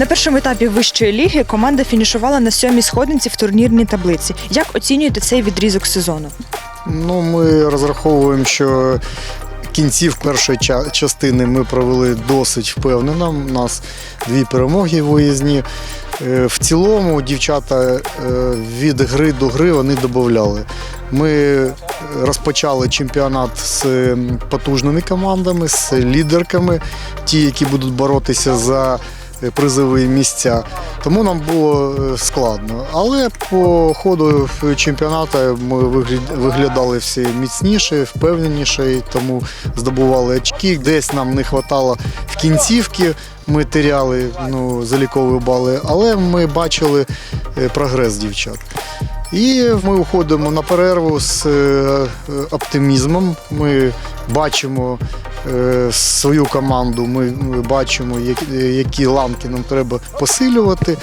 На першому етапі вищої ліги команда фінішувала на сьомій сходинці в турнірній таблиці. Як оцінюєте цей відрізок сезону? Ну, ми розраховуємо, що кінців першої частини ми провели досить впевнено. У нас дві перемоги виїзні. Е, В цілому дівчата е, від гри до гри вони додавали. Ми розпочали чемпіонат з потужними командами, з лідерками, ті, які будуть боротися за призові місця. Тому нам було е, складно. Але по ходу чемпіонату ми вигляд- виглядали всі міцніше, впевненіше, тому здобували очки. Десь нам не вистачало в кінцівки. Ми теряли ну, залікові бали, але ми бачили е, прогрес дівчат. І ми уходимо на перерву з е, оптимізмом. Ми бачимо е, свою команду, ми, бачимо, які ланки нам треба посилювати,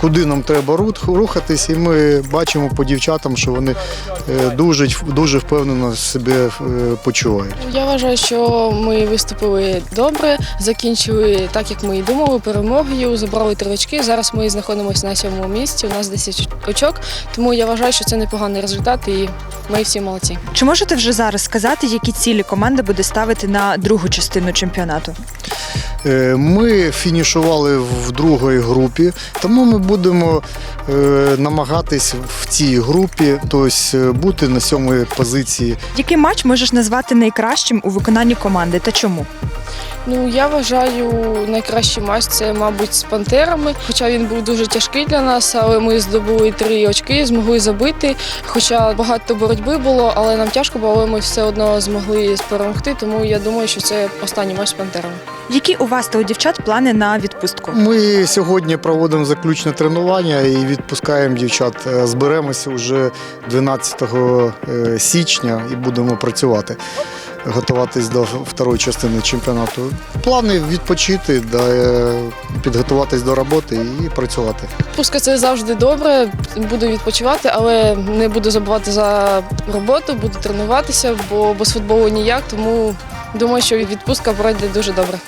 куди нам треба рух- рухатись, і ми бачимо по дівчатам, що вони е, дуже, дуже впевнено себе е, почувають. Я вважаю, що ми виступили добре, закінчили так, як ми і думали, перемогою, забрали три очки. Зараз ми знаходимося на сьомому місці. У нас 10 очок, тому я вважаю, що це непоганий результат, і ми всі молодці. Чи можете вже зараз сказати, які цілі команда буде ставити на другу частину чемпіонату? Е, Ми фінішували в другій групі, тому ми будемо е, намагатись в цій групі, тобто бути на сьомій позиції. Який матч можеш назвати найкращим у виконанні команди та чому? Ну я вважаю, найкращий матч це, мабуть, з пантерами. Хоча він був дуже тяжкий для нас, але ми здобули три очки, змогли забити. Хоча багато боротьби було, але нам тяжко було, але ми все одно змогли перемогти. Тому я думаю, що це останній матч з пантерами. Які у вас та у дівчат плани на відпустку? Ми сьогодні проводимо заключне тренування і відпускаємо дівчат. Е, Зберемося вже 12 е, січня і будемо працювати. Готуватись до второї частини чемпіонату. Плани відпочити, е, підготуватись до роботи і працювати. Пускай це завжди добре. Буду відпочивати, але не буду забувати за роботу, буду тренуватися, бо без футболу ніяк. Тому думаю, що відпустка пройде дуже добре.